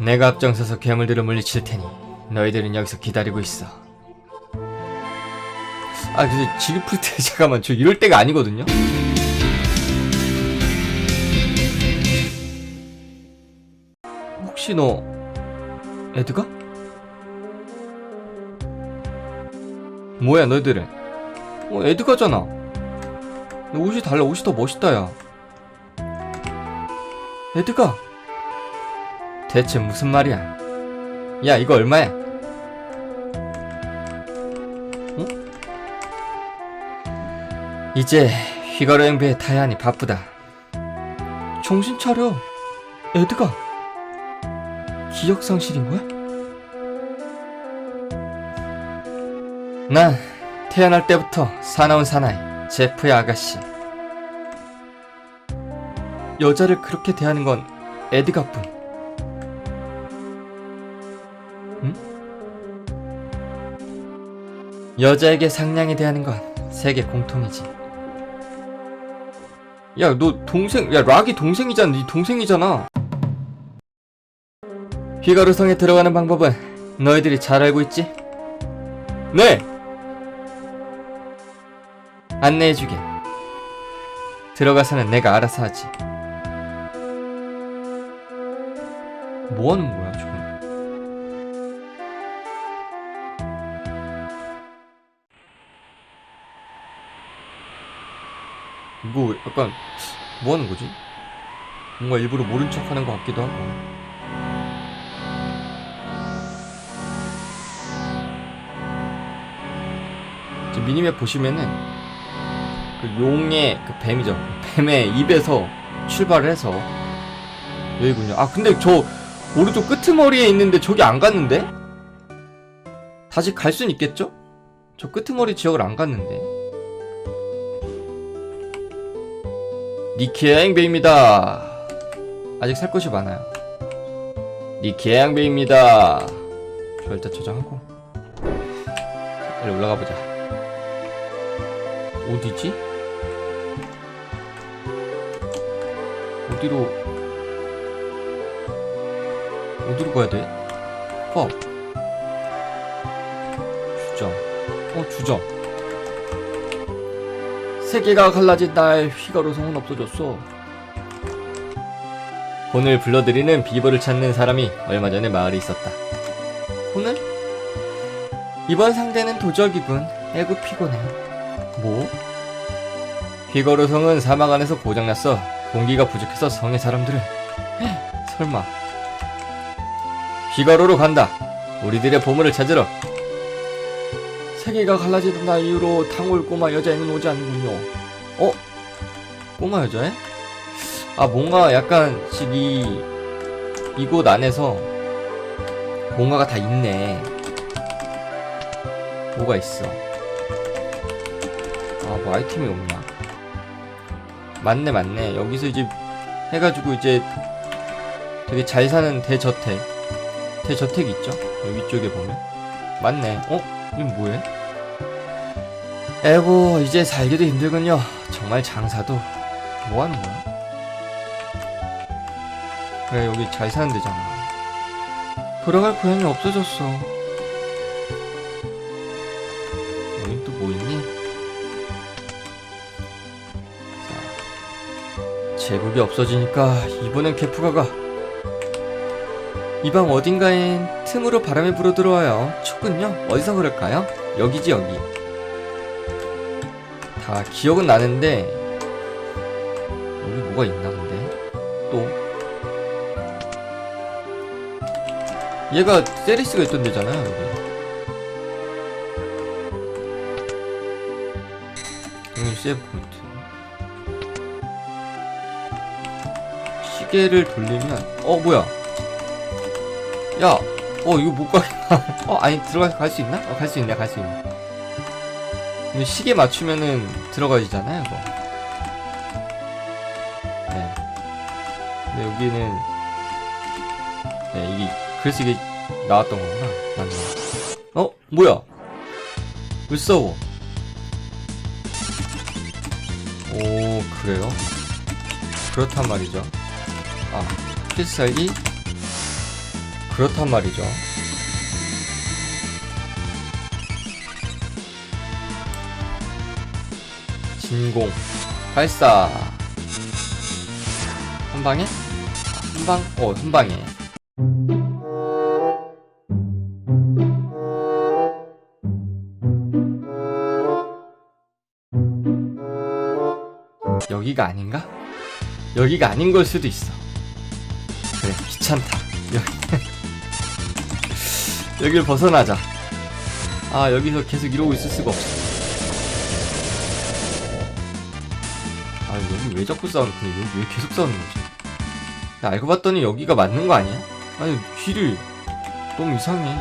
내가 앞장서서 괴물들을 물리칠 테니 너희들은 여기서 기다리고 있어. 아 근데 지그프트 잠깐만 저 이럴 때가 아니거든요. 혹시 너 에드가? 뭐야 너희들은? 어 에드가잖아. 너 옷이 달라 옷이 더 멋있다 야. 에드가. 대체 무슨 말이야? 야 이거 얼마야? 어? 이제 휘가로 행배에 타야 하니 바쁘다. 정신 차려. 에드가. 기억 상실인 거야? 난 태어날 때부터 사나운 사나이 제프의 아가씨. 여자를 그렇게 대하는 건 에드가뿐. 여자에게 상냥히 대하는 건 세계 공통이지. 야, 너 동생, 야, 락이 동생이잖아. 네 동생이잖아. 휘가루성에 들어가는 방법은 너희들이 잘 알고 있지? 네! 안내해주게. 들어가서는 내가 알아서 하지. 뭐 하는 거야, 이거 약간, 뭐 하는 거지? 뭔가 일부러 모른 척 하는 것 같기도 하고. 미니맵 보시면은 그 용의 그 뱀이죠. 뱀의 입에서 출발을 해서 여기군요. 아 근데 저 오른쪽 끄트머리에 있는데 저기 안 갔는데? 다시 갈 순 있겠죠? 저 끄트머리 지역을 안 갔는데. 니키의 행배입니다. 아직 살 것이 많아요. 니키의 행배입니다. 저 일단 저장하고 빨리 올라가 보자. 어디지? 어디로 어디로 가야 돼? 어 주점 어 주점 세계가 갈라진 날 휘가로 성은 없어졌어 혼을 불러들이는 비버를 찾는 사람이 얼마 전에 마을에 있었다 혼을? 이번 상대는 도적이군 애구 피곤해 뭐? 휘거르 성은 사막 안에서 고장났어. 공기가 부족해서 성의 사람들은 헤, 설마 휘거르로 간다. 우리들의 보물을 찾으러. 세계가 갈라지던 날 이후로 탕올 꼬마 여자애는 오지 않는군요. 어? 꼬마 여자애? 아 뭔가 약간씩 이 이곳 안에서 뭔가가 다 있네. 뭐가 있어? 아, 뭐 아이템이 없냐? 맞네, 맞네. 여기서 이제 해가지고 이제 되게 잘 사는 대저택. 대저택 있죠? 위쪽에 보면. 맞네. 어? 이건 뭐해? 에고, 이제 살기도 힘들군요. 정말 장사도. 뭐 하는 거야? 그래, 여기 잘 사는 데잖아. 돌아갈 고향이 없어졌어. 여긴 또뭐 있니? 제국이 없어지니까 이번엔 개프가가 이 방 어딘가엔 틈으로 바람이 불어 들어와요. 축군요. 어디서 그럴까요? 여기지 여기. 다 기억은 나는데 여기 뭐가 있나 본데 또 얘가 세리스가 있던 데잖아요 여기. 여기 세이브 포인트. 시계를 돌리면 어 뭐야 야 어 이거 못 가겠다 어 아니 들어가서 갈 수 있나? 어 갈 수 있네 갈 수 있네 시계 맞추면은 들어가지잖아요 이거. 네. 근데 여기는 네 이게 그래서 이게 나왔던 거구나 맞네. 어? 뭐야? 왜 싸워? 오 그래요? 그렇단 말이죠. 아 필살기? 그렇단 말이죠. 진공 발사 한 방에 한 방, 어, 한 방에. 여기가 아닌가? 여기가 아닌 걸 수도 있어. 그래, 귀찮다. 여기. 여기를 벗어나자. 아, 여기서 계속 이러고 있을 수가 없어. 왜 자꾸 싸우는, 근데 여기 왜 계속 싸우는 거지? 나 알고 봤더니 여기가 맞는 거 아니야? 아니, 길을 너무 이상해.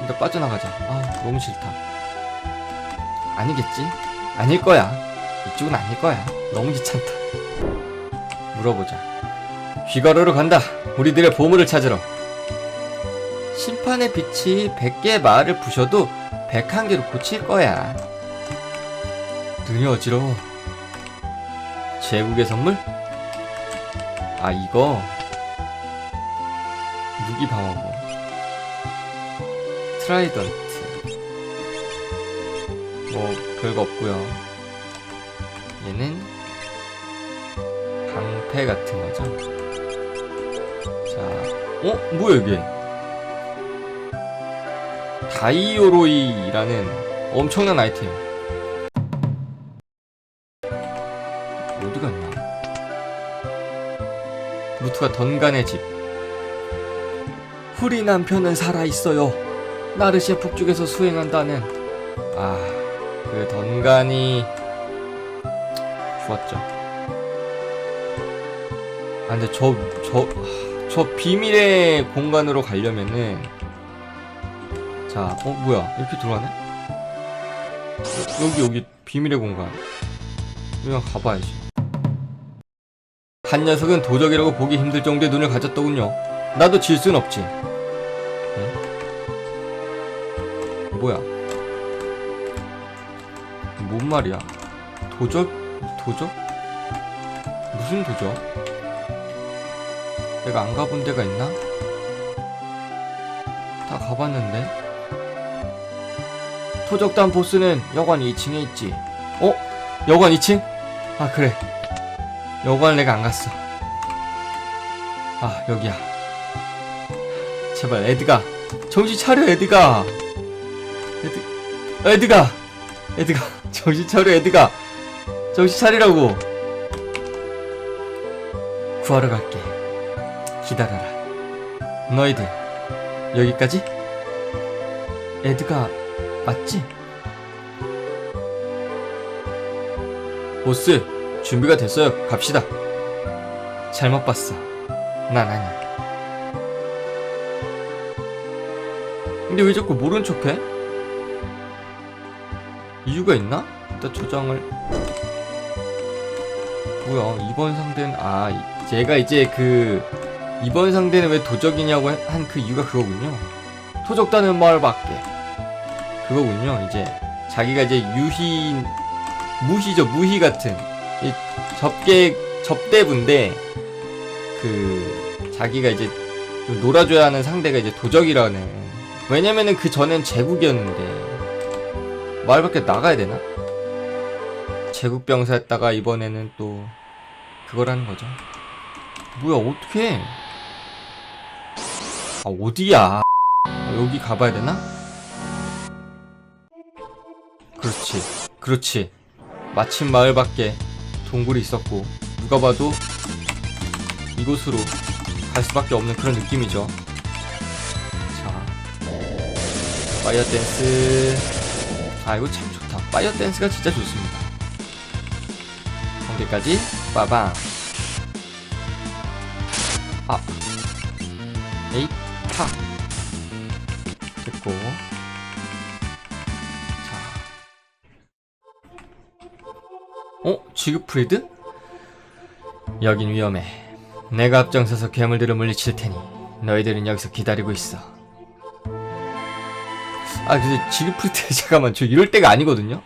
일단 빠져나가자. 아, 너무 싫다. 아니겠지? 아닐 거야. 이쪽은 아닐 거야. 너무 귀찮다. 물어보자. 귀가로로 간다. 우리들의 보물을 찾으러. 심판의 빛이 100개의 마을을 부셔도 101개로 고칠 거야. 눈이 어지러워. 제국의 선물? 아, 이거. 무기 방어구. 트라이던트. 뭐, 별거 없고요 얘는 방패 같은 거죠. 자, 어? 뭐야 이게? 다이오로이라는 엄청난 아이템. 무트가 던간의 집. 후리 남편은 살아 있어요. 나르시아 북쪽에서 수행한다는. 아, 그 던간이 죽었죠. 아 근데 저 저 저 비밀의 공간으로 가려면은 자, 어 뭐야 이렇게 들어가네? 여- 여기 여기 비밀의 공간. 그냥 가봐야지. 한 녀석은 도적이라고 보기 힘들 정도의 눈을 가졌더군요. 나도 질 순 없지. 응? 뭐야? 뭔 말이야? 도적? 도적? 무슨 도적? 내가 안 가본 데가 있나? 다 가봤는데? 토적단 보스는 여관 2층에 있지. 어? 여관 2층? 아, 그래. 여관 내가 안 갔어. 아, 여기야. 제발, 에드가. 정신 차려, 에드가. 에드, 에드가! 에드가. 정신 차려, 에드가. 정신 차리라고. 구하러 갈게. 기다려라. 너희들, 여기까지? 에드가, 맞지? 보스, 준비가 됐어요. 갑시다. 잘못 봤어. 난 아니야. 근데 왜 자꾸 모른 척해? 이유가 있나? 일단 저장을 뭐야 이번 상대는 아 이- 제가 이제 그 이번 상대는 왜 도적이냐고 한 그 이유가 그거군요 토적단은 마을 밖에 그거군요 이제 자기가 이제 유희 무희죠 무희 같은 이 접게 접대부인데 그 자기가 이제 좀 놀아줘야 하는 상대가 이제 도적이라는 왜냐면은 그 전엔 제국이었는데 마을 밖에 나가야 되나? 제국 병사였다가 이번에는 또 그거라는 거죠. 뭐야 어떻게? 아 어디야? 아, 여기 가봐야 되나? 그렇지, 그렇지. 마침 마을 밖에 동굴이 있었고 누가 봐도 이곳으로 갈 수밖에 없는 그런 느낌이죠. 자, 파이어 댄스. 아 이거 참 좋다. 파이어 댄스가 진짜 좋습니다. 경계까지 빠방. 아, 에이 파. 됐고. 어? 지그프리드? 여긴 위험해. 내가 앞장서서 괴물들을 물리칠 테니 너희들은 여기서 기다리고 있어. 아 근데 지그프리드 잠깐만 저 이럴 때가 아니거든요.